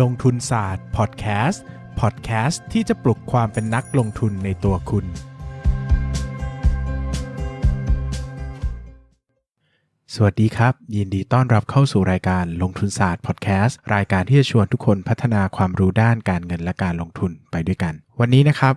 ลงทุนศาสตร์พอดแคสต์พอดแคสต์ที่จะปลุกความเป็นนักลงทุนในตัวคุณ สวัสดีครับ ยินดีต้อนรับเข้าสู่รายการลงทุนศาสตร์พอดแคสต์รายการที่จะชวนทุกคนพัฒนาความรู้ด้านการเงินและการลงทุนไปด้วยกัน วันนี้นะครับ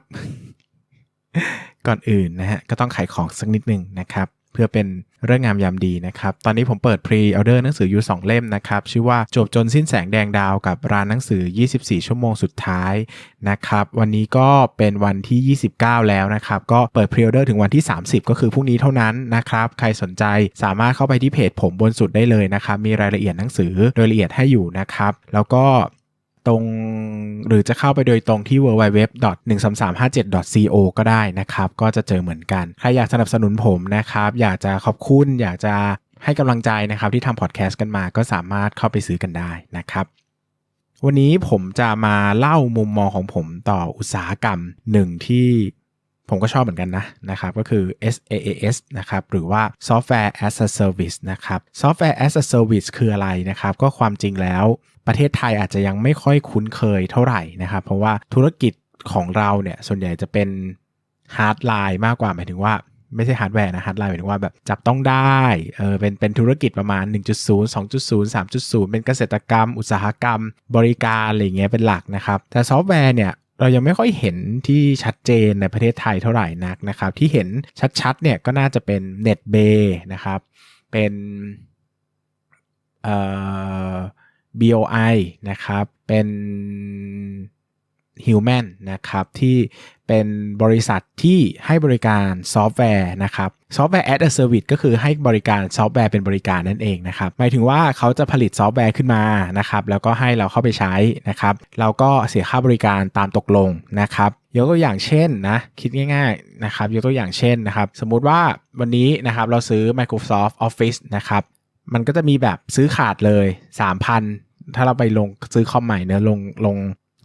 ก่อนอื่นนะฮะก็ต้องขายของสักนิดนึงนะครับ เพื่อเป็นเรื่องงามยามดีนะครับ ตอนนี้ผมเปิดพรีออเดอร์หนังสืออยู่ 2 เล่มนะครับ ชื่อว่าจบจนสิ้นแสงแดงดาวกับร้านหนังสือ 24 ชั่วโมงสุดท้ายนะครับ วันนี้ก็เป็นวันที่ 29 แล้วนะครับ ก็เปิดพรีออเดอร์ถึงวันที่ 30 ก็คือพรุ่งนี้เท่านั้นนะครับ ใครสนใจสามารถเข้าไปที่เพจผมบนสุดได้เลยนะครับ มีรายละเอียดหนังสือโดยละเอียดให้อยู่นะครับ แล้วก็ ตรงหรือจะเข้าไปโดยตรงที่ www.13357.co ก็ได้นะครับ ก็จะเจอเหมือนกัน ใครอยากสนับสนุนผมนะครับ อยากจะขอบคุณ อยากจะให้กำลังใจนะครับ ที่ทำพอดแคสต์กันมา ก็สามารถเข้าไปซื้อกันได้นะครับวันนี้ผมจะมาเล่ามุมมองของผมต่ออุตสาหกรรมหนึ่งที่ ผมก็ชอบเหมือนกันนะนะครับก็คือ SaaS นะครับหรือว่า Software as a Service นะครับ Software as a Service คืออะไรนะครับ ก็ความจริงแล้วประเทศไทยอาจจะยังไม่ค่อยคุ้นเคยเท่าไหร่นะครับ เพราะว่าธุรกิจของเราเนี่ยส่วนใหญ่จะเป็นฮาร์ดไลน์มากกว่าหมายถึงว่าไม่ใช่ฮาร์ดแวร์นะฮาร์ดไลน์หมายถึงว่าแบบจับต้องได้เออเป็นเป็นธุรกิจประมาณ 1.0 2.0 3.0 เป็นเกษตรกรรม อุตสาหกรรม บริการอะไรเงี้ยเป็นหลักนะครับ แต่ซอฟต์แวร์เนี่ย เรายังไม่ค่อยเห็นที่ชัดเจนในประเทศไทยเท่าไหร่นักนะครับ ที่เห็นชัดๆเนี่ยก็น่าจะเป็น NetBay นะครับ เป็นเอ่อ BOI นะครับ เป็น Human นะครับที่เป็นบริษัทที่ให้บริการซอฟต์แวร์นะครับซอฟต์แวร์ as a service ก็คือให้บริการซอฟต์แวร์เป็นบริการนั่นเองนะครับหมายถึงว่าเขาจะผลิตซอฟต์แวร์ขึ้นมานะครับแล้วก็ให้เราเข้าไปใช้นะครับเราก็เสียค่าบริการตามตกลงนะครับยกตัวอย่างเช่นนะคิดง่ายๆนะครับยกตัวอย่างเช่นนะครับสมมุติว่าวันนี้นะครับเราซื้อ Microsoft Office นะครับมันก็จะมีแบบซื้อขาดเลย 3,000 ถ้าเราไปลงซื้อคอมใหม่เนอะลงลง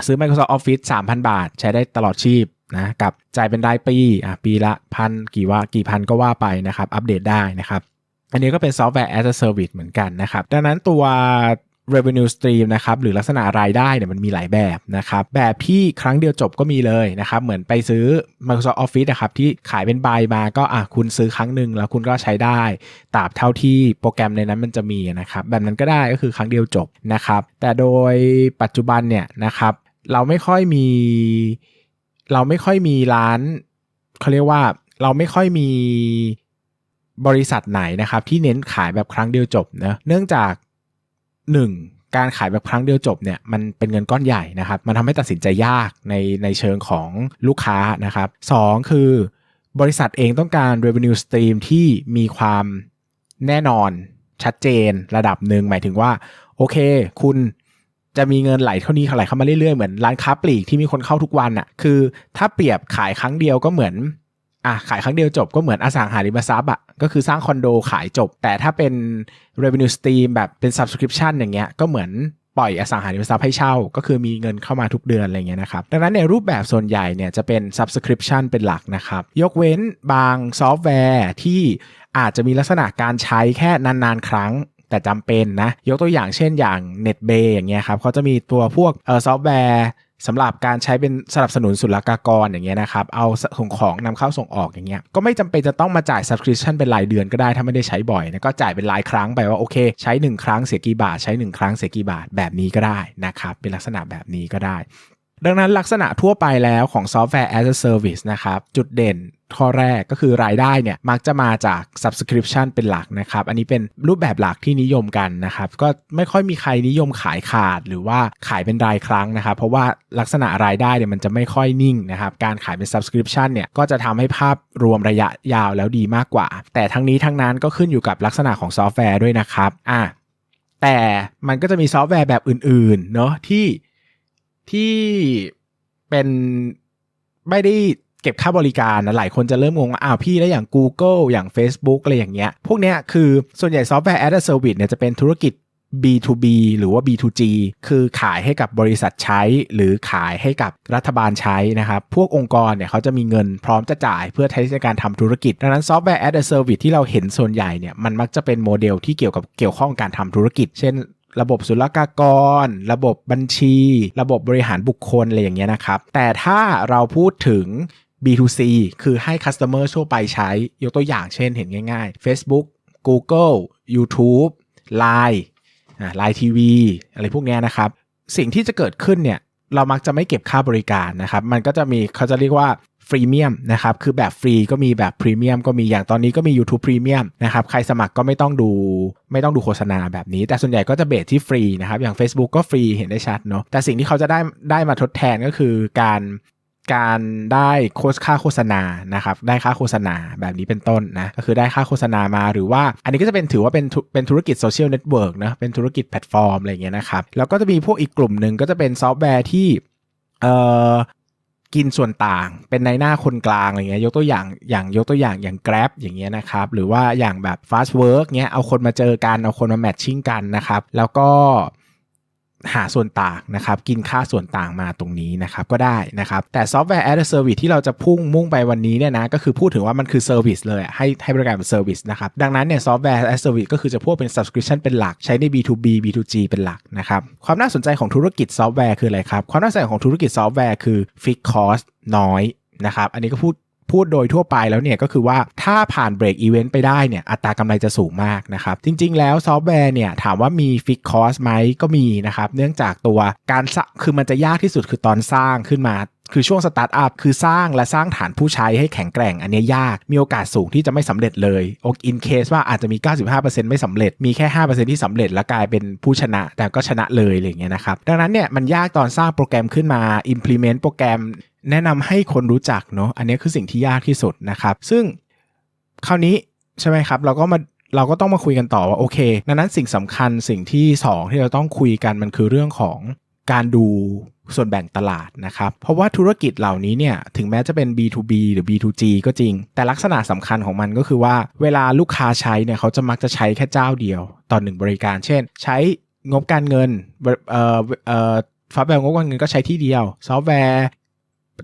ซื้อ Microsoft Office 3,000 บาท ใช้ได้ตลอดชีพนะกับจ่ายเป็นรายปีอะปีละพันกี่ว่ากี่พันก็ว่าไปนะครับ อัปเดตได้นะครับ อันนี้ก็เป็นซอฟต์แวร์ as a service เหมือนกันนะครับ ดังนั้นตัว revenue stream นะครับหรือลักษณะรายได้เนี่ยมันมีหลายแบบนะครับ แบบที่ครั้งเดียวจบก็มีเลยนะครับ เหมือนไปซื้อ Microsoft Office นะครับที่ขายเป็นใบมาก็อะคุณซื้อครั้งหนึ่งแล้วคุณก็ใช้ได้ตราบเท่าที่โปรแกรมในนั้นมันจะมีนะครับ แบบนั้นก็ได้ก็คือครั้งเดียวจบนะครับ แต่โดยปัจจุบันเนี่ยนะครับ เราไม่ค่อยมี เราไม่ค่อยมีร้านเขาเรียกว่าเราไม่ค่อยมีบริษัทไหนนะครับ ที่เน้นขายแบบครั้งเดียวจบเนะเนื่องจาก 1. การขายแบบครั้งเดียวจบเนี่ยมันเป็นเงินก้อนใหญ่นะครับ มันทำให้ตัดสินใจยากในในเชิงของลูกค้านะครับ 2. คือบริษัทเองต้องการ revenue stream ที่มีความแน่นอนชัดเจนระดับหนึ่งหมายถึงว่า โอเค คุณ จะมีเงินไหลเท่านี้ไหลเข้ามาเรื่อยๆ เหมือนร้านค้าปลีกที่มีคนเข้าทุกวันอะ่ะคือ ถ้าเปรียบขายครั้งเดียวก็เหมือนอะขายครั้งเดียวจบก็เหมือนอสังหาริมทรัพย์อะก็คือสร้างคอนโดขายจบ แต่ถ้าเป็น revenue stream แบบเป็น subscription อย่างเงี้ยก็เหมือนปล่อยอสังหาริมทรัพย์ให้เช่า ก็คือมีเงินเข้ามาทุกเดือนอะไรเงี้ยนะครับ ดังนั้นในรูปแบบส่วนใหญ่เนี่ยจะเป็น subscription เป็นหลักนะครับ ยกเว้นบางซอฟต์แวร์ที่อาจจะมีลักษณะการใช้แค่นานๆ ครั้ง แต่จำเป็นนะ ยกตัวอย่างเช่นอย่าง NetBay อย่างเงี้ยครับเขาจะมีตัวพวกเออซอฟต์แวร์สำหรับการใช้เป็นสนับสนุนศุลกากรอย่างเงี้ยนะครับ เอาส่งของนำเข้าส่งออกอย่างเงี้ย ก็ไม่จำเป็นจะต้องมาจ่าย subscription เป็นรายเดือนก็ได้ถ้าไม่ได้ใช้บ่อยนะก็จ่ายเป็นรายครั้งไปว่าโอเค ใช้ 1 ครั้งเสียกี่บาท ใช้ 1 ครั้งเสียกี่บาทแบบนี้ก็ได้นะครับ เป็นลักษณะแบบนี้ก็ได้ ดังนั้นลักษณะทั่วไปแล้วของซอฟต์แวร์ as a service นะครับ จุดเด่น ข้อแรกก็คือรายได้เนี่ยมักจะมาจาก subscription เป็นหลักนะครับ อันนี้เป็นรูปแบบหลักที่นิยมกันนะครับ ก็ไม่ค่อยมีใครนิยมขายขาดหรือว่าขายเป็นรายครั้งนะครับ เพราะว่าลักษณะรายได้เนี่ยมันจะไม่ค่อยนิ่งนะครับ การขายเป็น subscription เนี่ยก็จะทำให้ภาพรวมระยะยาวแล้วดีมากกว่า แต่ทั้งนี้ทั้งนั้นก็ขึ้นอยู่กับลักษณะของซอฟต์แวร์ด้วยนะครับอะแต่มันก็จะมีซอฟต์แวร์แบบอื่นๆเนาะที่ที่เป็นไม่ได้ เก็บค่าบริการนะหลายคนจะเริ่มงงว่าอ้าวพี่แล้วอย่าง Google อย่าง Facebook อะไรอย่างเงี้ย พวกเนี้ยคือส่วนใหญ่ซอฟต์แวร์ as a service เนี่ยจะเป็นธุรกิจ B2B หรือว่า B2G คือขายให้กับบริษัทใช้ หรือขายให้กับรัฐบาลใช้นะครับ พวกองค์กรเนี่ยเขาจะมีเงินพร้อมจะจ่ายเพื่อใช้ในการทำธุรกิจ ดังนั้นซอฟต์แวร์ as a service ที่เราเห็นส่วนใหญ่เนี่ยมันมักจะเป็นโมเดลที่เกี่ยวกับเกี่ยวข้องการทำธุรกิจ เช่นระบบศุลกากร ระบบบัญชี ระบบบริหารบุคคลอะไรอย่างเงี้ยนะครับ แต่ถ้าเราพูดถึง B2C คือให้ customer ทั่วไปใช้ ยกตัวอย่างเช่นเห็นง่าย ๆ Facebook Google YouTube Line อ่า Line TV อะไรพวกนี้นะครับ สิ่งที่จะเกิดขึ้นเนี่ย เรามักจะไม่เก็บค่าบริการนะครับ มันก็จะมีเขาจะเรียกว่าฟรีเมียมนะครับ คือแบบฟรีก็มีแบบพรีเมียมก็มีอย่างตอนนี้ก็มี YouTube Premium นะครับ ใครสมัครก็ไม่ต้องดูไม่ต้องดูโฆษณาแบบนี้ แต่ส่วนใหญ่ก็จะเบสที่ฟรีนะครับ อย่าง Facebook ก็ฟรีเห็นได้ชัดเนาะ แต่สิ่งที่เขาจะได้ได้มาทดแทนก็คือการ การได้โค่าโฆษณานะครับได้ค่าโฆษณาแบบนี้เป็นต้นนะก็คือได้ค่าโฆษณามาหรือว่า อันนี้ก็จะเป็นถือว่าเป็นเป็นธุรกิจโซเชียลเน็ตเวิร์กนะเป็นธุรกิจแพลตฟอร์มอะไรเงี้ยนะครับแล้วก็จะมีพวกอีกกลุ่มหนึ่งก็จะเป็นซอฟต์แวร์ที่เอ่อกินส่วนต่างเป็นในหน้าคนกลางอะไรเงี้ยยกตัวอย่างอย่างยกตัวอย่างอย่าง Grab อย่างเงี้ยนะครับหรือว่าอย่างแบบ Fast Work เงี้ยเอาคนมาเจอกันเอาคนมาแมทชิ่งกันนะครับแล้วก็ หาส่วนต่างนะครับ กินค่าส่วนต่างมาตรงนี้นะครับก็ได้นะครับ แต่ซอฟต์แวร์ as a service ที่เราจะพุ่งมุ่งไปวันนี้เนี่ยนะก็คือพูดถึงว่ามันคือเซอร์วิสเลยให้ให้บริการเป็นเซอร์วิสนะครับดังนั้นเนี่ยซอฟต์แวร์ as a service ก็คือจะพูดเป็น subscription เป็นหลักใช้ใน B2B B2G เป็นหลักนะครับความน่าสนใจของธุรกิจซอฟต์แวร์คืออะไรครับ ความน่าสนใจของธุรกิจซอฟต์แวร์คือ fixed cost น้อยนะครับอันนี้ก็พูด พูดโดยทั่วไปแล้วเนี่ยก็คือว่าถ้าผ่านเบรกอีเวนต์ไปได้เนี่ยอัตรากำไรจะสูงมากนะครับ จริง ๆ แล้วซอฟต์แวร์เนี่ยถามว่ามีฟิกคอสไหมก็มีนะครับ เนื่องจากตัวการสร้างคือมันจะยากที่สุดคือตอนสร้างขึ้นมาคือช่วงสตาร์ทอัพคือสร้างและสร้างฐานผู้ใช้ให้แข็งแกร่งอันนี้ยาก มีโอกาสสูงที่จะไม่สำเร็จเลยโออินเคสว่าอาจจะมี 95%ไม่สำเร็จ มีแค่ 5%ที่สำเร็จแล้วกลายเป็นผู้ชนะ แต่ก็ชนะเลยอะไรอย่างเงี้ยนะครับ ดังนั้นเนี่ยมันยากตอนสร้างโปรแกรมขึ้นมา implement โปรแกรม แนะนำให้คนรู้จักเนาะอันนี้คือสิ่งที่ยากที่สุดนะครับ ซึ่งคราวนี้ใช่ไหมครับ เราก็มาเราก็ต้องมาคุยกันต่อว่าโอเคดังนั้นสิ่งสำคัญสิ่งที่ 2 ที่เราต้องคุยกันมันคือเรื่องของการดูส่วนแบ่งตลาดนะครับ เพราะว่าธุรกิจเหล่านี้เนี่ยถึงแม้จะเป็น B2B หรือ B2G ก็จริง แต่ลักษณะสำคัญของมันก็คือว่า เวลาลูกค้าใช้เนี่ยเขาจะมักจะใช้แค่เจ้าเดียวต่อหนึ่งบริการ เช่น ใช้งบการเงินเอ่อเอ่อซอฟต์แวร์งบการเงินก็ใช้ที่เดียว ซอฟต์แวร์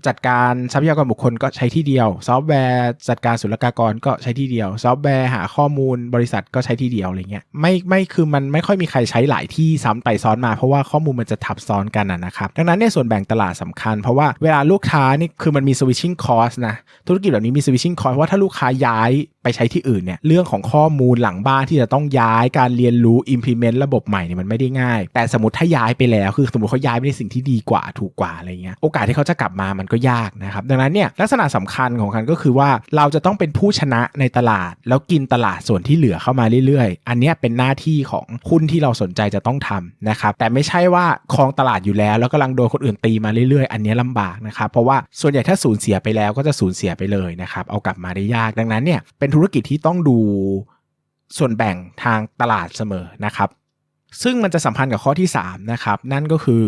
จัดการทรัพยากรบุคคลก็ใช้ที่เดียว ซอฟต์แวร์จัดการศุลกากรก็ใช้ที่เดียว ซอฟต์แวร์หาข้อมูลบริษัทก็ใช้ที่เดียวอะไรเงี้ยไม่ไม่คือมันไม่ค่อยมีใครใช้หลายที่ซ้ำไปซ้อนมาเพราะว่าข้อมูลมันจะทับซ้อนกันนะครับดังนั้นเนี่ยส่วนแบ่งตลาดสำคัญ เพราะว่าเวลาลูกค้านี่คือมันมี switching cost นะธุรกิจแบบนี้มี switching cost เพราะว่าถ้าลูกค้าย้ายไปใช้ที่อื่นเนี่ยเรื่องของข้อมูลหลังบ้านที่จะต้องย้ายการเรียนรู้ implement ระบบใหม่เนี่ยมันไม่ได้ง่าย แต่สมมติถ้าย้ายไปแล้ว คือสมมติเขาย้ายไปในสิ่งที่ดีกว่าถูกกว่าอะไรเงี้ยโอกาสที่เขาจะกลับมามันก็ยากนะครับ ดังนั้นเนี่ยลักษณะสำคัญของมันก็คือว่าเราจะต้องเป็นผู้ชนะในตลาด แล้วกินตลาดส่วนที่เหลือเข้ามาเรื่อยๆ อันนี้เป็นหน้าที่ของหุ้นที่เราสนใจจะต้องทำนะครับ แต่ไม่ใช่ว่าครองตลาดอยู่แล้ว แล้วกำลังโดนคนอื่นตีมาเรื่อยๆ อันนี้ลำบากนะครับเพราะว่าส่วนใหญ่ถ้าสูญเสียไปแล้วก็จะสูญเสียไปเลยนะครับเอากลับมาได้ยากดังนั้นเนี่ยเป็นธุรกิจที่ต้องดูส่วนแบ่งทางตลาดเสมอนะครับ ซึ่งมันจะสัมพันธ์กับข้อที่3นะครับนั่นก็คือ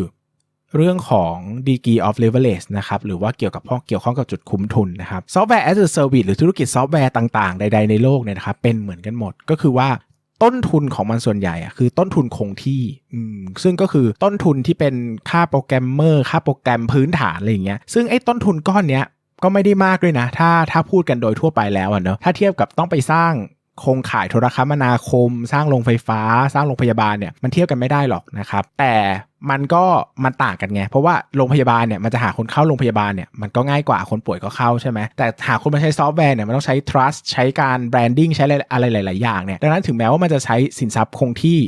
เรื่องของ degree of leverage นะครับหรือว่าเกี่ยวกับพวกเกี่ยวข้องกับจุดคุ้มทุนนะครับ software as a service หรือธุรกิจซอฟต์แวร์ต่างๆ ใดๆในโลกเนี่ยนะครับเป็นเหมือนกันหมดก็คือว่าต้นทุนของมันส่วนใหญ่อะคือต้นทุนคงที่อืมซึ่งก็คือต้นทุนที่เป็นค่าโปรแกรมเมอร์ค่าโปรแกรมพื้นฐานอะไรอย่างเงี้ยซึ่งไอ้ต้นทุนก้อนเนี้ยก็ไม่ได้มากด้วยนะ ถ้าถ้าพูดกันโดยทั่วไปแล้วอะเนาะถ้าเทียบกับต้องไปสร้าง โครงข่ายโทรคมนาคม สร้างโรงไฟฟ้า สร้างโรงพยาบาลเนี่ยมันเทียบกันไม่ได้หรอกนะครับ แต่มันก็มันต่างกันไง เพราะว่าโรงพยาบาลเนี่ยมันจะหาคนเข้าโรงพยาบาลเนี่ยมันก็ง่ายกว่าคนป่วยก็เข้าใช่ไหมแต่หาคนมาใช้ซอฟต์แวร์เนี่ยมันต้องใช้ trust ใช้การ branding ใช้อะไรหลาย ๆ อย่างเนี่ยดังนั้นถึงแม้ว่ามันจะใช้สินทรัพย์คงที่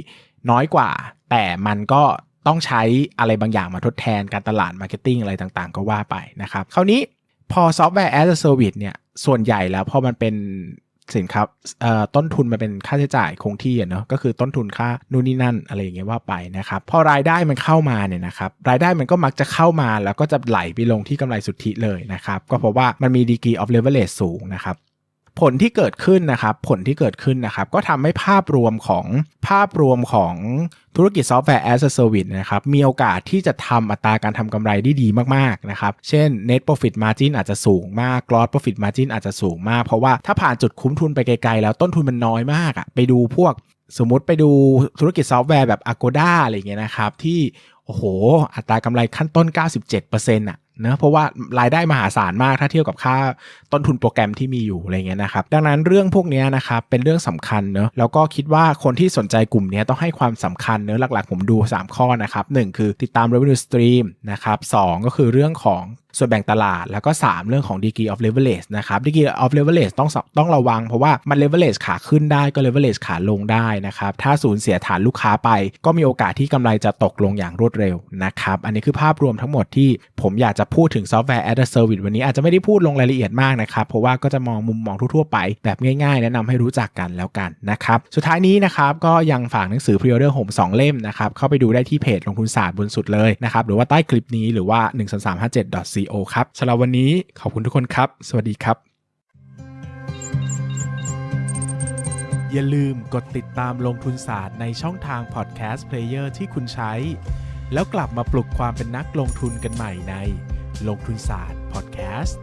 น้อยกว่า แต่มันก็ต้องใช้อะไรบางอย่างมาทดแทนการตลาดมาร์เก็ตติ้งอะไรต่างๆ ก็ว่าไปนะครับคราวนี้พอซอฟต์แวร์ as a service เนี่ยส่วนใหญ่แล้วพอมันเป็น สินค้าต้นทุนมันเป็นค่าใช้จ่ายคงที่เนาะก็คือต้นทุนค่านู่นนี่นั่นอะไรอย่างเงี้ยว่าไปนะครับพอรายได้มันเข้ามาเนี่ยนะครับรายได้มันก็มักจะเข้ามาแล้วก็จะไหลไปลงที่กำไรสุทธิเลยนะครับก็เพราะว่ามันมีดีกรีออฟเลเวอเรจสูงนะครับ ผลที่เกิดขึ้นนะครับ ผลที่เกิดขึ้นนะครับ ก็ทำให้ภาพรวมของภาพรวมของธุรกิจซอฟต์แวร์ as a service นะครับ มีโอกาสที่จะทำอัตราการทำกำไรได้ดีมาก ๆ นะครับ เช่น net profit margin อาจจะสูงมาก gross profit margin อาจจะสูงมาก เพราะว่าถ้าผ่านจุดคุ้มทุนไปไกล ๆ แล้วต้นทุนมันน้อยมากอะไปดูพวกสมมติไปดูธุรกิจซอฟต์แวร์แบบ Agoda อะไรเงี้ยนะครับ ที่โอ้โห อัตรากำไรขั้นต้น 97%อะ เนะเพราะว่ารายได้มหาศาลมากถ้าเทียบกับค่าต้นทุนโปรแกรมที่มีอยู่อะไรเงี้ยนะครับดังนั้นเรื่องพวกนี้นะครับเป็นเรื่องสำคัญเนะแล้วก็คิดว่าคนที่สนใจกลุ่มนี้ต้องให้ความสำคัญเนอะหลักๆ ผมดู 3 ข้อนะครับหนึ่งคือติดตาม revenue stream นะครับสองก็คือเรื่องของ ส่วนแบ่งตลาด แล้วก็ 3 เรื่องของ degree of leverage นะครับ degree of leverage ต้องต้องระวังเพราะว่ามัน leverage ขาขึ้นได้ก็ leverage ขาลงได้นะครับ ถ้าสูญเสียฐานลูกค้าไป ก็มีโอกาสที่กำไรจะตกลงอย่างรวดเร็วนะครับ อันนี้คือภาพรวมทั้งหมดที่ผมอยากจะพูดถึง software as a service วันนี้อาจจะไม่ได้พูดลงรายละเอียดมากนะครับ เพราะว่าก็จะมองมุมมองทั่วๆไป แบบง่ายๆ แนะนำให้รู้จักกันแล้วกันนะครับ สุดท้ายนี้นะครับก็ยังฝากหนังสือ pre-order ผม2เล่มนะครับเข้าไปดูได้ที่เพจลงทุนศาสตร์บนสุดเลยนะครับหรือว่าใต้คลิปนี้หรือว่า co ครับสำหรับวันนี้ขอบคุณทุกคนครับ สวัสดีครับ อย่าลืมกดติดตามลงทุนศาสตร์ในช่องทางพอดแคสต์เพลเยอร์ที่คุณใช้ แล้วกลับมาปลุกความเป็นนักลงทุนกันใหม่ในลงทุนศาสตร์พอดแคสต์